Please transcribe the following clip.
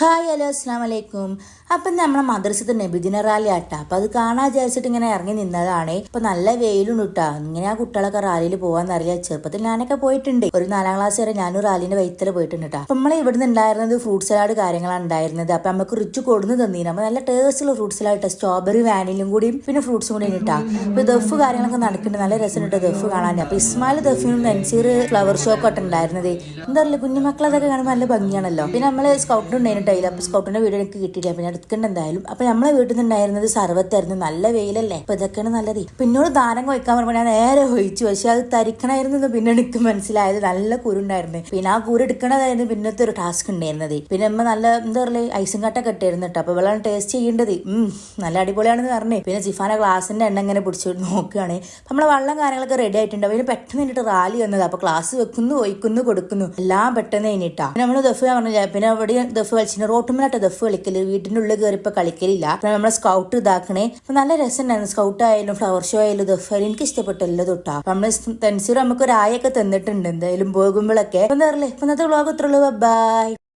Hi hello അസ്സാം വലൈക്കും അപ്പം നമ്മളെ മദ്രസത്തെ നബിദിന റാലി ആട്ടാ അപ്പം അത് കാണാൻ വിചാരിച്ചിട്ട് ഇങ്ങനെ ഇറങ്ങി നിന്നതാണ്. ഇപ്പം നല്ല വെയിലും കിട്ടാ ഇങ്ങനെ ആ കുട്ടികളൊക്കെ റാലിയിൽ പോകാന്നറിയില്ല ചെറുപ്പത്തിൽ ഞാനൊക്കെ പോയിട്ടുണ്ട്. ഒരു നാലാം ക്ലാസ് വരെ ഞാനും റാലിന്റെ വൈത്തല പോയിട്ടുണ്ട് കേട്ടോ അപ്പം നമ്മളെ ഇവിടുന്ന് ഉണ്ടായിരുന്നത് ഫ്രൂട്ട് സലാഡ് കാര്യങ്ങളാണ് ഉണ്ടായിരുന്നത്. അപ്പം നമുക്ക് റിച്ച് കൊടുന്ന് തന്നീന്. അപ്പം നല്ല ടേസ്റ്റുള്ള ഫ്രൂട്ട് സലാഡ് സ്ട്രോബെറി വാനിലും കൂടിയും പിന്നെ ഫ്രൂട്ട്സും കൂടി ഇട്ടാ അപ്പോൾ ദഫ് കാര്യങ്ങളൊക്കെ നടക്കുന്നുണ്ട്. നല്ല രസമുണ്ട് ദഫ് കാണാൻ അപ്പം ഇസ്മായിൽ ദഫിനും നൻസീർ ഫ്ലവർ ഷോ ഉണ്ടായിരുന്നത്. എന്താ പറയുക കുഞ്ഞുമക്കളതൊക്കെ കാണുമ്പോൾ നല്ല ഭംഗിയാണല്ലോ. പിന്നെ നമ്മൾ സ്കൗട്ടിന് ടൈൽ അപ്പോൾ സ്കൗട്ടിന്റെ എനിക്ക് കിട്ടിയില്ല. പിന്നെ എടുക്കേണ്ട എന്തായാലും. അപ്പൊ നമ്മളെ വീട്ടിൽ നിന്നുണ്ടായിരുന്നത് സർവത്തായിരുന്നു നല്ല വെയിലല്ലേ? അപ്പൊ ഇതൊക്കെയാണ് നല്ലത്. പിന്നോട് ദാനം കൊയ്ക്കാൻ പറയുമ്പോൾ ഞാൻ നേരെ ഒഴിച്ചു. പക്ഷെ അത് തരിക്കണായിരുന്നു എന്ന് പിന്നെ എനിക്ക് മനസ്സിലായത്. നല്ല കുരുണ്ടായിരുന്നു. പിന്നെ ആ കുരു എടുക്കണതായിരുന്നു പിന്നത്തെ ഒരു ടാസ്ക് ഉണ്ടായിരുന്നത്. പിന്നെ അമ്മ നല്ല എന്താ പറയുക ഐസും കട്ടൊക്കെ ഇട്ടായിരുന്നു കേട്ടോ. അപ്പൊ വെള്ളം ടേസ്റ്റ് ചെയ്യേണ്ടത്. ഉം, നല്ല അടിപൊളിയാണെന്ന് പറഞ്ഞു. പിന്നെ ജിഫാന ഗ്ലാസിന്റെ എണ്ണ ഇങ്ങനെ പിടിച്ചു നോക്കുകയാണ്. നമ്മളെ വെള്ളം കാര്യങ്ങളൊക്കെ റെഡി ആയിട്ടുണ്ട്. പിന്നെ പെട്ടെന്ന് കഴിഞ്ഞിട്ട് റാലി വന്നത്. അപ്പൊ ക്ലാസ് വെക്കുന്നു ഒഴിക്കുന്നു കൊടുക്കുന്നു. എല്ലാം പെട്ടെന്ന് കഴിഞ്ഞിട്ടാ. നമ്മൾ ദഫ് പറഞ്ഞു പിന്നെ അവിടെ ദഫ് കളിച്ചിട്ട് റോട്ടുമ്മലായിട്ട് ദഫ് കളിക്കൽ വീടിന്റെ ഉള്ളിൽ കയറി ഇപ്പൊ കളിക്കലില്ല നമ്മളെ സ്കൗട്ട് ഇതാക്കണേ. അപ്പൊ നല്ല രസമുണ്ടായിരുന്നു സ്കൗട്ട് ആയാലും ഫ്ലവർ ഷോ ആയാലും ദഫ് ആയാലും എനിക്ക് ഇഷ്ടപ്പെട്ടു എല്ലാം തൊട്ടാ. നമ്മൾ തെൻസീർ നമുക്ക് ഒരു ആയൊക്കെ തന്നിട്ടുണ്ട്. എന്തായാലും പോകുമ്പോഴൊക്കെ അപ്പൊ എന്താ പറയുക ഇന്നത്തെ വ്ളോഗ് ഇത്രയുള്ളൂ ബൈ